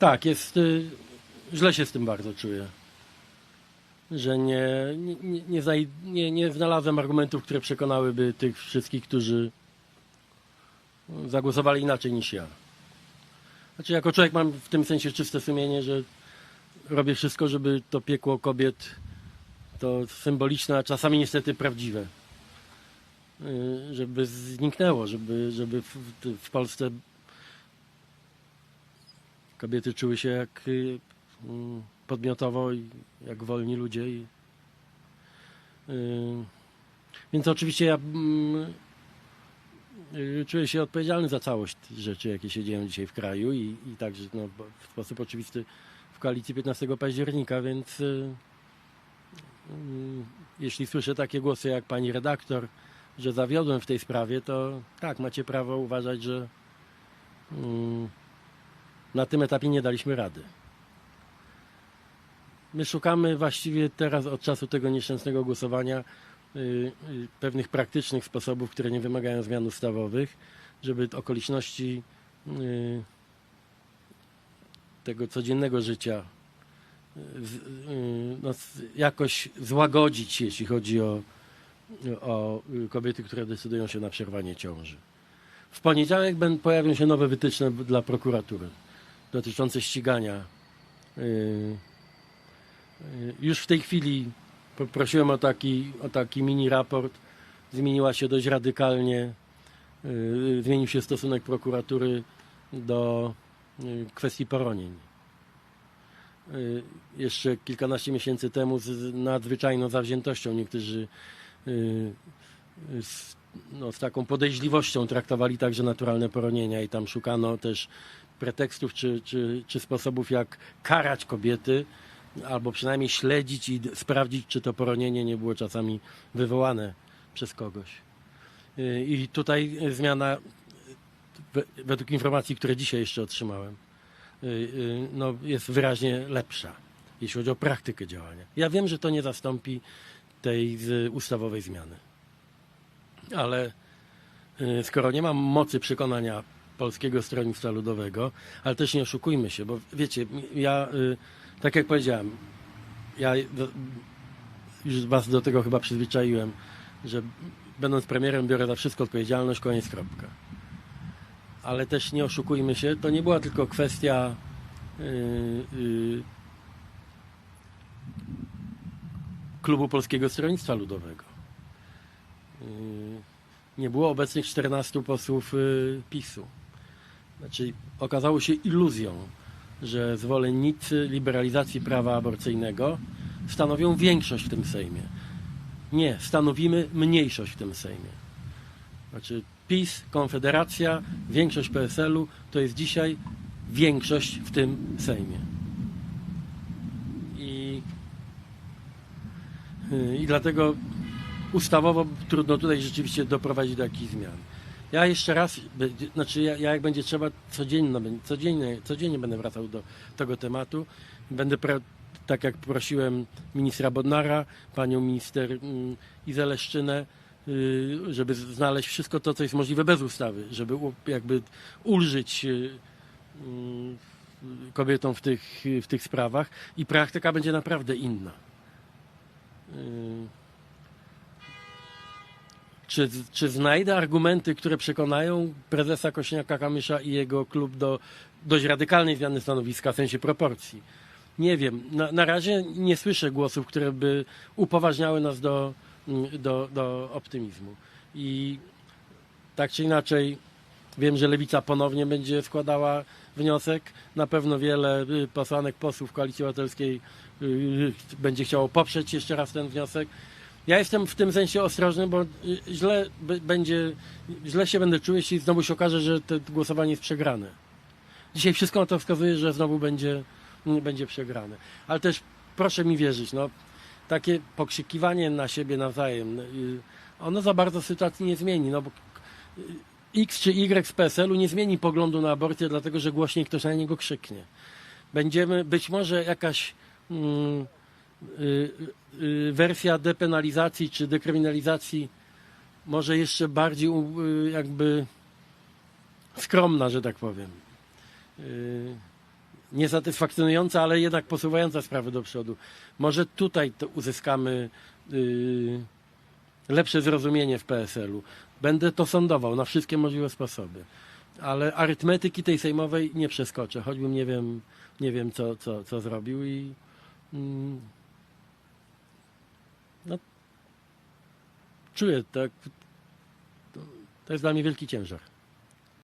Tak, jest. y, Źle się z tym bardzo czuję. Że nie, nie, nie, nie, nie znalazłem argumentów, które przekonałyby tych wszystkich, którzy zagłosowali inaczej niż ja. Znaczy, jako człowiek mam w tym sensie czyste sumienie, że robię wszystko, żeby to piekło kobiet, to symboliczne, a czasami niestety prawdziwe, y, żeby zniknęło, żeby, żeby w, w Polsce kobiety czuły się jak y, mm, podmiotowo i jak wolni ludzie. Y, więc oczywiście ja mm, y, czuję się odpowiedzialny za całość rzeczy, jakie się dzieją dzisiaj w kraju i, i także no, w sposób oczywisty w koalicji 15 października, więc jeśli słyszę takie głosy jak pani redaktor, że zawiodłem w tej sprawie, to tak, macie prawo uważać, że mm, na tym etapie nie daliśmy rady. My szukamy właściwie teraz od czasu tego nieszczęsnego głosowania y, y, pewnych praktycznych sposobów, które nie wymagają zmian ustawowych, żeby okoliczności y, tego codziennego życia no, jakoś złagodzić, jeśli chodzi o, o kobiety, które decydują się na przerwanie ciąży. W poniedziałek pojawią się nowe wytyczne dla prokuratury dotyczące ścigania. y, y, Już w tej chwili poprosiłem o taki, o taki mini raport. Zmieniła się dość radykalnie. y, Zmienił się stosunek prokuratury do kwestii poronień. Jeszcze kilkanaście miesięcy temu z nadzwyczajną zawziętością niektórzy z, no, z taką podejrzliwością traktowali także naturalne poronienia i tam szukano też pretekstów czy, czy, czy sposobów, jak karać kobiety, albo przynajmniej śledzić i sprawdzić, czy to poronienie nie było czasami wywołane przez kogoś. Y, I tutaj zmiana, we- według informacji, które dzisiaj jeszcze otrzymałem, y, y, no, jest wyraźnie lepsza, jeśli chodzi o praktykę działania. Ja wiem, że to nie zastąpi tej ustawowej zmiany. Ale skoro nie mam mocy przekonania Polskiego Stronnictwa Ludowego, ale też nie oszukujmy się, bo wiecie, ja, y, tak jak powiedziałem, ja już was do tego chyba przyzwyczaiłem, że będąc premierem biorę za wszystko odpowiedzialność, koniec, kropka. Ale też nie oszukujmy się, to nie była tylko kwestia y, y, klubu Polskiego Stronnictwa Ludowego. Nie było obecnych 14 posłów PiSu. Znaczy, okazało się iluzją, że zwolennicy liberalizacji prawa aborcyjnego stanowią większość w tym Sejmie. Nie, stanowimy mniejszość w tym Sejmie. Znaczy, PiS, Konfederacja, większość PSL-u to jest dzisiaj większość w tym Sejmie. I Yy, I dlatego ustawowo trudno tutaj rzeczywiście doprowadzić do jakichś zmian. Ja jeszcze raz, znaczy ja, ja jak będzie trzeba, codziennie, codziennie, codziennie będę wracał do tego tematu. Będę, tak jak prosiłem ministra Bodnara, panią minister mm, Izelę Szczynę, yy, żeby znaleźć wszystko to, co jest możliwe bez ustawy, żeby jakby ulżyć yy, mm, kobietom w tych, w tych sprawach i praktyka będzie naprawdę inna. Czy, czy znajdę argumenty, które przekonają prezesa Kośniaka-Kamysza i jego klub do dość radykalnej zmiany stanowiska w sensie proporcji? Nie wiem. Na, na razie nie słyszę głosów, które by upoważniały nas do, mm, do, do optymizmu. I tak czy inaczej wiem, że Lewica ponownie będzie składała wniosek. Na pewno wiele y, posłanek, posłów Koalicji Obywatelskiej y, będzie chciało poprzeć jeszcze raz ten wniosek. Ja jestem w tym sensie ostrożny, bo y, źle będzie, źle się będę czuł, jeśli znowu się okaże, że to głosowanie jest przegrane. Dzisiaj wszystko na to wskazuje, że znowu będzie, mm, będzie przegrane. Ale też proszę mi wierzyć, no, takie pokrzykiwanie na siebie nawzajem, y, ono za bardzo sytuacji nie zmieni, no bo y, X czy Y z PSL-u nie zmieni poglądu na aborcję, dlatego że głośniej ktoś na niego krzyknie. Będziemy, być może jakaś mm, wersja depenalizacji czy dekryminalizacji może jeszcze bardziej y, jakby skromna, że tak powiem. Y, niesatysfakcjonująca, ale jednak posuwająca sprawę do przodu. Może tutaj uzyskamy lepsze zrozumienie w PSL-u. Będę to sądował na wszystkie możliwe sposoby. Ale arytmetyki tej sejmowej nie przeskoczę, choćbym nie wiem, nie wiem co, co, co zrobił i mm, no, czuję tak. To, jest dla mnie wielki ciężar.